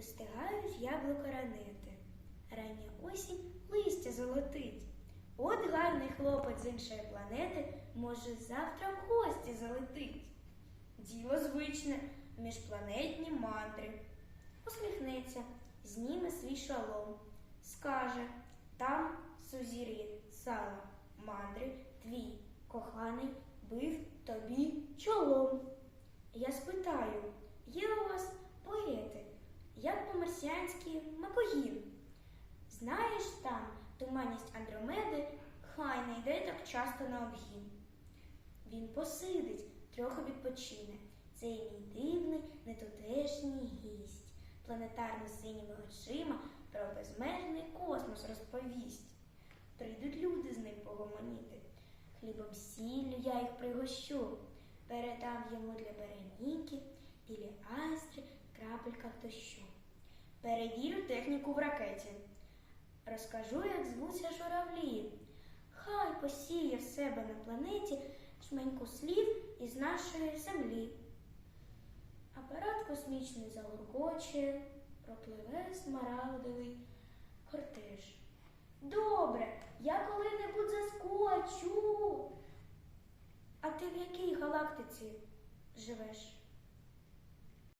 достигають яблука ранети. Рання осінь листя золотить. От гарний хлопець з іншої планети може завтра в гості залетить. Діло звичне, міжпланетні мандри. Усміхнеться, зніме свій шалом, скаже там сузір'є сала, мандри, твій коханий бив тобі чолом. Я спитаю, є у по-марсіанськи Знаєш там туманність Андромеди, хай не йде так часто на обгін. Він посидить, трохи відпочине. Цей мій дивний, нетутешній гість, планетарно синіми очима про безмежний космос розповість. Прийдуть люди з ним погомоніти. Хлібом сіллю я їх пригощу, передам йому для Береніки Перевірю техніку в ракеті. Розкажу, як звуться журавлі. Хай посіє в себе на планеті жменьку слів із нашої землі. Апарат космічний загуркоче, пропливе смарагдовий кортеж. Добре, я коли-небудь заскочу. А ти в якій галактиці живеш?